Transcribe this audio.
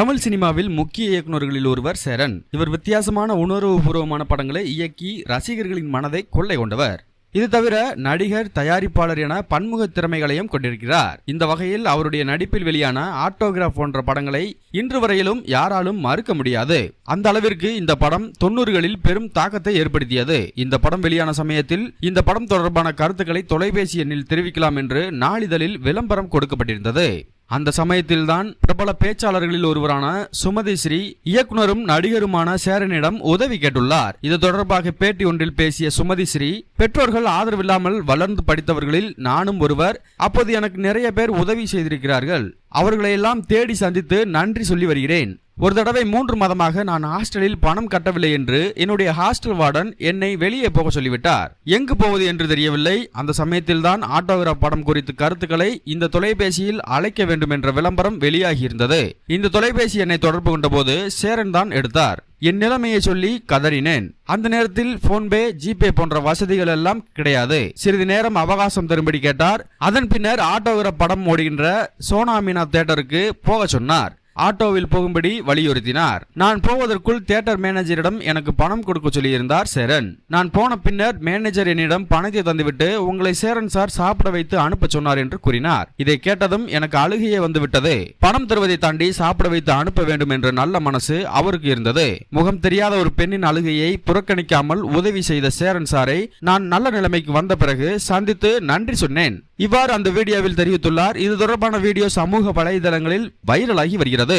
தமிழ் சினிமாவில் முக்கிய இயக்குனர்களில் ஒருவர் சேரன் இவர் வித்தியாசமான உணர்வுபூர்வமான படங்களை இயக்கி ரசிகர்களின் மனதை கொள்ளை கொண்டவர். இது தவிர நடிகர் தயாரிப்பாளர் என பன்முக திறமைகளையும் கொண்டிருக்கிறார். இந்த வகையில் அவருடைய நடிப்பில் வெளியான ஆட்டோகிராஃப் போன்ற படங்களை இன்று வரையிலும் யாராலும் மறுக்க முடியாது. அந்த அளவிற்கு இந்த படம் தொண்ணூறுகளில் பெரும் தாக்கத்தை ஏற்படுத்தியது. இந்த படம் வெளியான சமயத்தில் இந்த படம் தொடர்பான கருத்துக்களை தொலைபேசி எண்ணில் தெரிவிக்கலாம் என்று நாளிதழில் விளம்பரம் கொடுக்கப்பட்டிருந்தது. அந்த சமயத்தில்தான் பிரபல பேச்சாளர்களில் ஒருவரான சுமதி ஸ்ரீ இயக்குனரும் நடிகருமான சேரனிடம் உதவி கேட்டுள்ளார். இது தொடர்பாக பேட்டி ஒன்றில் பேசிய சுமதி ஸ்ரீ பெற்றோர்கள் ஆதரவில்லாமல் வளர்ந்து படித்தவர்களில் நானும் ஒருவர். அப்போது எனக்கு நிறைய பேர் உதவி செய்திருக்கிறார்கள். அவர்களையெல்லாம் தேடி சந்தித்து நன்றி சொல்லி வருகிறேன். ஒரு தடவை மூன்று மாதமாக நான் ஹாஸ்டலில் பணம் கட்டவில்லை என்று என்னுடைய ஹாஸ்டல் வார்டன் என்னை வெளியே போக சொல்லிவிட்டார். எங்கு போவது என்று தெரியவில்லை. அந்த சமயத்தில்தான் ஆட்டோகிராஃப் படம் குறித்து கருத்துக்களை இந்த தொலைபேசியில் அழைக்க வேண்டும் என்ற விளம்பரம் வெளியாகியிருந்தது. இந்த தொலைபேசி என்னை தொடர்பு கொண்டபோது சேரன் தான் எடுத்தார். என் நிலைமையை சொல்லி கதறினேன். அந்த நேரத்தில் போன்பே ஜிபே போன்ற வசதிகள் எல்லாம் கிடையாது. சிறிது நேரம் அவகாசம் தரும்படி கேட்டார். அதன் பின்னர் ஆட்டோகிராஃப் படம் ஓடுகின்ற சோனா மீனா தியேட்டருக்கு போக சொன்னார். ஆட்டோவில் போகும்படி வலியுறுத்தினார். நான் போவதற்குள் தியேட்டர் மேனேஜரிடம் எனக்கு பணம் கொடுக்க சொல்லியிருந்தார் சேரன். நான் போன பின்னர் மேனேஜர் என்னிடம் பணத்தை தந்துவிட்டு உங்களை சேரன் சார் சாப்பிட வைத்து அனுப்ப சொன்னார் என்று கூறினார். இதை கேட்டதும் எனக்கு அழுகையே வந்துவிட்டது. பணம் தருவதை தாண்டி சாப்பிட வைத்து அனுப்ப வேண்டும் என்ற நல்ல மனசு அவருக்கு இருந்தது. முகம் தெரியாத ஒரு பெண்ணின் அழுகையை புறக்கணிக்காமல் உதவி செய்த சேரன் சாரை நான் நல்ல நிலைமைக்கு வந்த பிறகு சந்தித்து நன்றி சொன்னேன். இவ்வாறு அந்த வீடியோவில் தெரிவித்துள்ளார். இது தொடர்பான வீடியோ சமூக வலைதளங்களில் வைரலாகி வருகிறது.